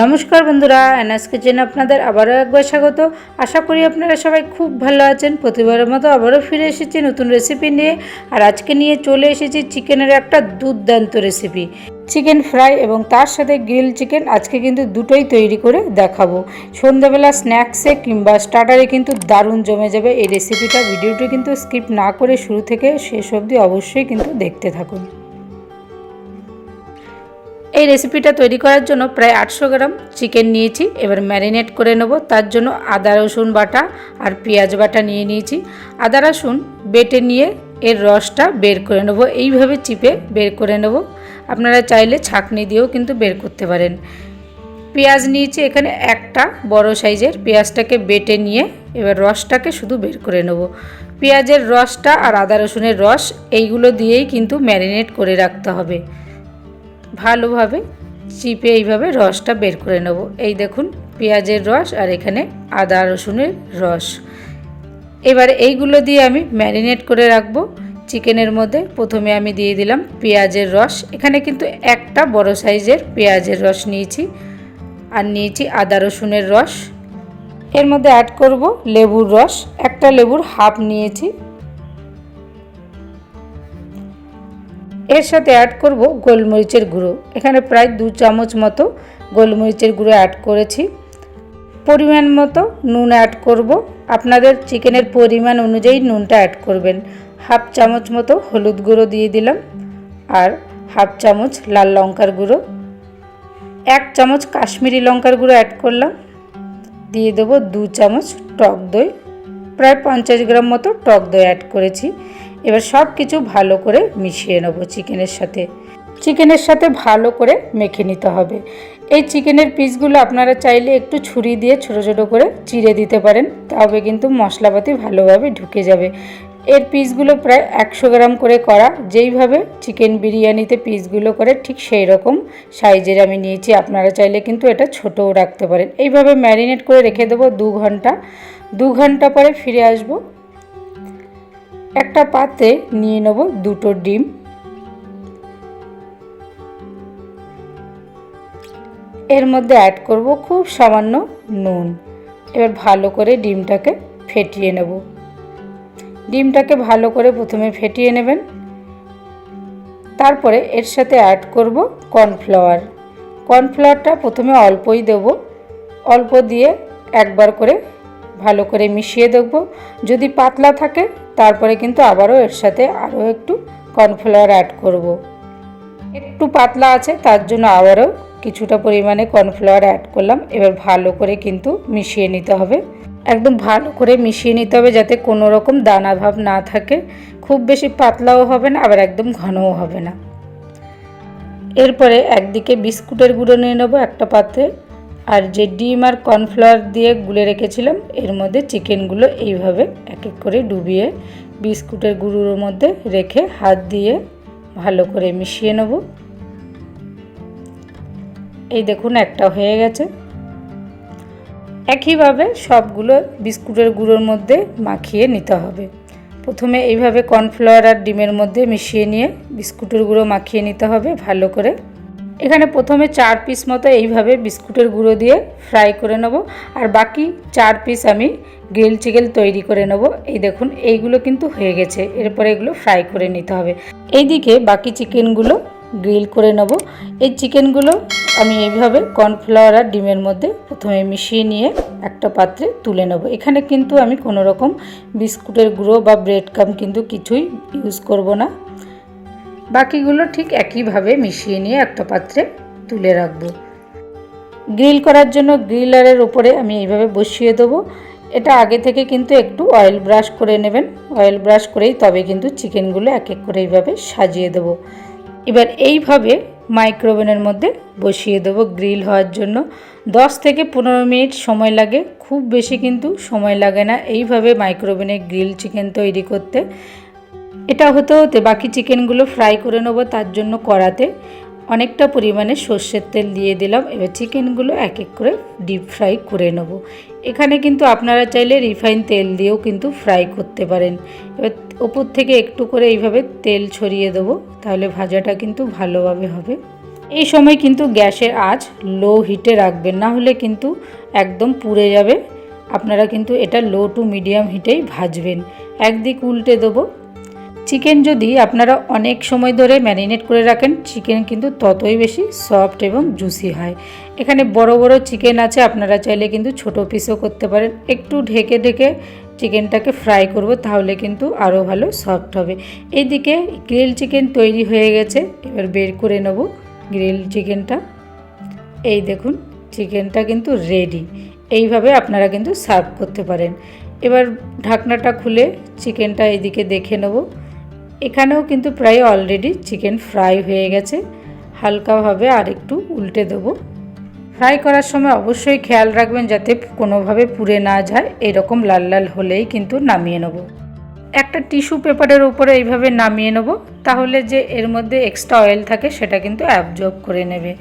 নমস্কার বন্ধুরা এনএস কিচেনে আপনাদের আবারও একবার স্বাগত। আশা করি আপনারা সবাই খুব ভালো আছেন। প্রতিবারের মতো আবারও ফিরে এসেছি নতুন রেসিপি নিয়ে। আর আজকে নিয়ে চলে এসেছি চিকেনের একটা দুর্দান্ত রেসিপি চিকেন ফ্রাই এবং তার সাথে গ্রিল চিকেন আজকে কিন্তু দুটোই তৈরি করে দেখাবো। সন্ধ্যাবেলা স্ন্যাক্সে কিংবা স্টার্টারে কিন্তু দারুণ জমে যাবে এই রেসিপিটা ভিডিওটি কিন্তু স্কিপ না করে শুরু থেকে শেষ অবধি অবশ্যই কিন্তু দেখতে থাকুন। এই রেসিপিটা তৈরি করার জন্য প্রায় আটশো গ্রাম চিকেন নিয়েছি। এবার ম্যারিনেট করে নেব। তার জন্য আদা, রসুন বাটা আর পেঁয়াজ বাটা নিয়ে নিয়েছি। আদা, রসুন বেটে নিয়ে এর রসটা বের করে নেব। এইভাবে চিপে বের করে নেব। আপনারা চাইলে ছাঁকনি দিয়েও কিন্তু বের করতে পারেন। পেঁয়াজ নিয়েছি এখানে একটা বড় সাইজের। পেঁয়াজটাকে বেটে নিয়ে এবার রসটাকে শুধু বের করে নেব। পেঁয়াজের রসটা আর আদা, রসুনের রস এইগুলো দিয়েই কিন্তু ম্যারিনেট করে রাখতে হবে। ভালোভাবে চিপে এইভাবে রসটা বের করে নেব। এই দেখুন, পেঁয়াজের রস আর এখানে আদা রসুনের রস। এবারে এইগুলো দিয়ে আমি ম্যারিনেট করে রাখব। চিকেনের মধ্যে প্রথমে আমি দিয়ে দিলাম পেঁয়াজের রস। এখানে কিন্তু একটা বড় সাইজের পেঁয়াজের রস নিয়েছি আর নিয়েছি আদা রসুনের রস। এর মধ্যে অ্যাড করব লেবুর রস। একটা লেবুর হাফ নিয়েছি। এর সাথে অ্যাড করব গোলমরিচের গুঁড়ো। এখানে প্রায় দু চামচ মতো গোলমরিচের গুঁড়ো অ্যাড করেছি। পরিমাণ মতো নুন অ্যাড করব। আপনাদের চিকেনের পরিমাণ অনুযায়ী নুনটা অ্যাড করবেন। হাফ চামচ মতো হলুদ গুঁড়ো দিয়ে দিলাম আর হাফ চামচ লাল লঙ্কার গুঁড়ো। এক চামচ কাশ্মীরি লঙ্কার গুঁড়ো অ্যাড করলাম। দিয়ে দেবো দু চামচ টক দই। প্রায় পঞ্চাশ গ্রাম মতো টক দই অ্যাড করেছি। এবার সব কিছু ভালো করে মিশিয়ে নেব চিকেনের সাথে। চিকেনের সাথে ভালো করে মেখে নিতে হবে। এই চিকেনের পিসগুলো আপনারা চাইলে একটু ছুরি দিয়ে ছোটো ছোটো করে চিড়ে দিতে পারেন, তবে কিন্তু মশলাপাতি ভালোভাবে ঢুকে যাবে। এর পিসগুলো প্রায় একশো গ্রাম করে করা, যেইভাবে চিকেন বিরিয়ানিতে পিসগুলো করে ঠিক সেই রকম সাইজের আমি নিয়েছি, আপনারা চাইলে কিন্তু এটা ছোটও রাখতে পারেন। এইভাবে ম্যারিনেট করে রেখে দেবো দু ঘণ্টা। দু ঘণ্টা পরে ফিরে আসব। একটা পাত্রে নিয়ে নেব দুটো ডিম। এর মধ্যে অ্যাড করব খুব সামান্য নুন। এবার ভালো করে ডিমটাকে ফেটিয়ে নেব। ডিমটাকে ভালো করে প্রথমে ফেটিয়ে নেবেন। তারপরে এর সাথে অ্যাড করব কর্নফ্লাওয়ার কর্নফ্লাওয়ারটা প্রথমে অল্পই দেব। অল্প দিয়ে একবার করে ভালো করে মিশিয়ে দেখব। যদি পাতলা থাকে, তারপরে কিন্তু আবারও এর সাথে আরও একটু কর্নফ্লাওয়ার অ্যাড করব। একটু পাতলা আছে, তার জন্য আবারও কিছুটা পরিমাণে কর্নফ্লাওয়ার অ্যাড করলাম। এবার ভালো করে কিন্তু মিশিয়ে নিতে হবে। একদম ভালো করে মিশিয়ে নিতে হবে যাতে কোনো রকম দানা ভাব না থাকে। খুব বেশি পাতলাও হবে না, আবার একদম ঘনও হবে না। এরপরে একদিকে বিস্কুটের গুঁড়ো নিয়ে নেব একটা পাত্রে। আর যে ডিম আর কর্নফ্লাওয়ার দিয়ে গুলে রেখেছিলাম, এর মধ্যে চিকেনগুলো এইভাবে এক এক করে ডুবিয়ে বিস্কুটের গুঁড়োর মধ্যে রেখে হাত দিয়ে ভালো করে মিশিয়ে নেব। এই দেখুন, একটা হয়ে গেছে। একইভাবে সবগুলো বিস্কুটের গুঁড়োর মধ্যে মাখিয়ে নিতে হবে। প্রথমে এইভাবে কর্নফ্লাওয়ার আর ডিমের মধ্যে মিশিয়ে নিয়ে বিস্কুটের গুঁড়ো মাখিয়ে নিতে হবে ভালো করে। এখানে প্রথমে চার পিস মতো এইভাবে বিস্কুটের গুঁড়ো দিয়ে ফ্রাই করে নেব। আর বাকি চার পিস আমি গ্রিল চিকেন তৈরি করে নেব। এই দেখুন, এইগুলো কিন্তু হয়ে গেছে। এরপরে এগুলো ফ্রাই করে নিতে হবে। এইদিকে বাকি চিকেনগুলো গ্রিল করে নেব। এই চিকেনগুলো আমি এইভাবে কর্নফ্লাওয়ার আর ডিমের মধ্যে প্রথমে মিশিয়ে নিয়ে একটা পাত্রে তুলে নেব। এখানে কিন্তু আমি কোনো রকম বিস্কুটের গুঁড়ো বা ব্রেড কাম কিন্তু কিছুই ইউজ করব না। বাকিগুলো ঠিক একইভাবে মিশিয়ে নিয়ে একটা পাত্রে তুলে রাখব। গ্রিল করার জন্য গ্রিলারের উপরে আমি এইভাবে বসিয়ে দেবো। এটা আগে থেকে কিন্তু একটু অয়েল ব্রাশ করে নেবেন। অয়েল ব্রাশ করেই তবে কিন্তু চিকেনগুলো এক এক করে এইভাবে সাজিয়ে দেবো। এবার এইভাবে মাইক্রোওভেনের মধ্যে বসিয়ে দেবো গ্রিল হওয়ার জন্য। 10 থেকে পনেরো মিনিট সময় লাগে। খুব বেশি কিন্তু সময় লাগে না। এইভাবে মাইক্রোওভেনে গ্রিল চিকেন তৈরি করতে। এটা হতে হতে বাকি চিকেনগুলো ফ্রাই করে নেব তার জন্য কড়াতে। অনেকটা পরিমাণে সর্ষের তেল দিয়ে দিলাম, এবার চিকেনগুলো এক এক করে ডিপ ফ্রাই করে নেব। এখানে কিন্তু আপনারা চাইলে রিফাইন তেল দিয়েও কিন্তু ফ্রাই করতে পারেন। এবার ওপর থেকে একটু করে এইভাবে তেল ছড়িয়ে দেবো, তাহলে ভাজাটা কিন্তু ভালোভাবে হবে। এই সময় কিন্তু গ্যাসের আঁচ লো হিটে রাখবেন, না হলে কিন্তু একদম পুড়ে যাবে। আপনারা কিন্তু এটা লো টু মিডিয়াম হিটেই ভাজবেন। একদিক উল্টে দেবো চিকেন যদি আপনারা অনেক সময় ধরে ম্যারিনেট করে রাখেন চিকেন কিন্তু ততই বেশি সফট এবং জুসি হয়। এখানে বড় বড় চিকেন আছে, আপনারা চাইলে কিন্তু ছোট পিসও করতে পারেন। একটু ঢেকে ঢেকে চিকেনটাকে ফ্রাই করব, তাহলে কিন্তু আরও ভালো সফট হবে। এইদিকে গ্রিল চিকেন তৈরি হয়ে গেছে, এবার বের করে নেব গ্রিল চিকেনটা এই দেখুন চিকেনটা কিন্তু রেডি এইভাবে আপনারা কিন্তু সার্ভ করতে পারেন। এবার ঢাকনাটা খুলে চিকেনটা এদিকে দেখে নেব। এখানেও কিন্তু প্রায় অলরেডি চিকেন ফ্রাই হয়ে গেছে। হালকাভাবে আর একটু উল্টে দেবো। ফ্রাই করার সময় অবশ্যই খেয়াল রাখবেন যাতে কোনোভাবে পুড়ে না যায়। এরকম লাল লাল হলেই কিন্তু নামিয়ে নেব। একটা টিস্যু পেপারের উপরে এইভাবে নামিয়ে নেব। তাহলে যে এর মধ্যে এক্সট্রা অয়েল থাকে সেটা কিন্তু অ্যাবজর্ব করে নেবে।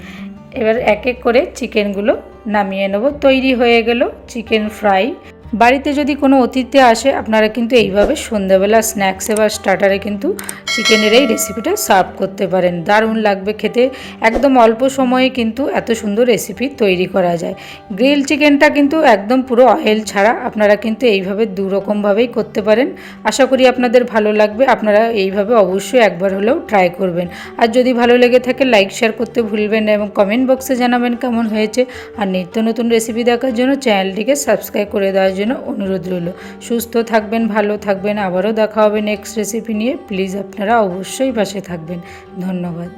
এবার এক এক করে চিকেনগুলো নামিয়ে নেব। তৈরি হয়ে গেল চিকেন ফ্রাই বাড়িতে যদি কোনো অতিথি আসে, আপনারা কিন্তু এইভাবে সন্ধ্যাবেলা স্ন্যাক্সে বা স্টার্টারে কিন্তু চিকেনের এই রেসিপিটা সার্ভ করতে পারেন। দারুণ লাগবে খেতে। একদম অল্প সময়ে কিন্তু এত সুন্দর রেসিপি তৈরি করা যায়। গ্রিল চিকেনটা কিন্তু একদম পুরো অয়েল ছাড়া আপনারা কিন্তু এইভাবে দু রকমভাবেই করতে পারেন। আশা করি আপনাদের ভালো লাগবে। আপনারা এইভাবে অবশ্যই একবার হলেও ট্রাই করবেন। আর যদি ভালো লেগে থাকে লাইক শেয়ার করতে ভুলবেন না এবং কমেন্ট বক্সে জানাবেন কেমন হয়েছে। আর নিত্য নতুন রেসিপি দেখার জন্য চ্যানেলটিকে সাবস্ক্রাইব করে দেওয়ার জন্য অনুরোধ রইল। সুস্থ থাকবেন, ভালো থাকবেন। আবারও দেখা হবে নেক্সট রেসিপি নিয়ে। প্লিজ আপনারা অবশ্যই পাশে থাকবেন। ধন্যবাদ।